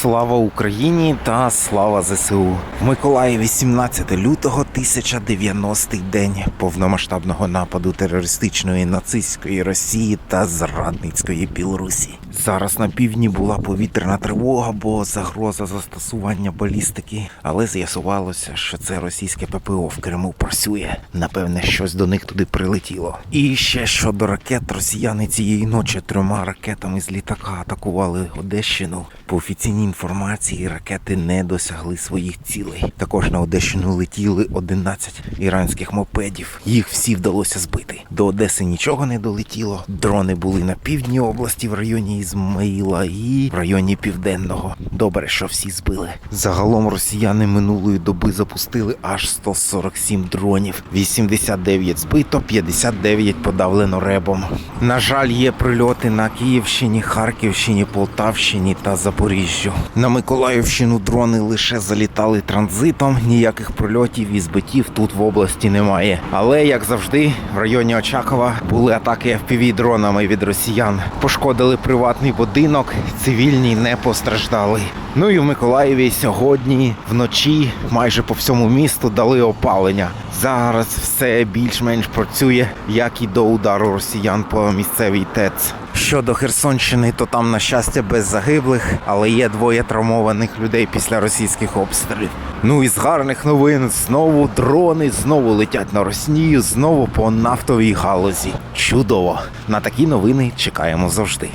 Слава Україні та слава ЗСУ. В Миколаєві 17 лютого 1090 день повномасштабного нападу терористичної нацистської Росії та зрадницької Білорусі. Зараз на півдні була повітряна тривога, бо загроза застосування балістики, але з'ясувалося, що це російське ППО в Криму працює. Напевне, щось до них туди прилетіло. І ще щодо ракет, росіяни цієї ночі трьома ракетами з літака атакували Одещину. По офіційній інформації ракети не досягли своїх цілей. Також на Одещину летіли 11 іранських мопедів. Їх всі вдалося збити. До Одеси нічого не долетіло. Дрони були на півдні області в районі Ізмаїла і в районі Південного. Добре, що всі збили. Загалом росіяни минулої доби запустили аж 147 дронів. 89 збито, 59 подавлено ребом. На жаль, є прильоти на Київщині, Харківщині, Полтавщині та Запоріжжю. На Миколаївщину дрони лише залітали транзитом. Ніяких прильотів і збиттів тут в області немає. Але як завжди, в районі Очакова були атаки fpv дронами від росіян. Пошкодили приватний будинок, цивільні не постраждали. Ну і в Миколаєві сьогодні вночі майже по всьому місту дали опалення. Зараз все більш-менш працює, як і до удару росіян по місцевій ТЕЦ. Щодо Херсонщини, то там, на щастя, без загиблих, але є двоє травмованих людей після російських обстрілів. Ну і з гарних новин знову дрони знову летять на Роснію, знову по нафтовій галузі. Чудово! На такі новини чекаємо завжди.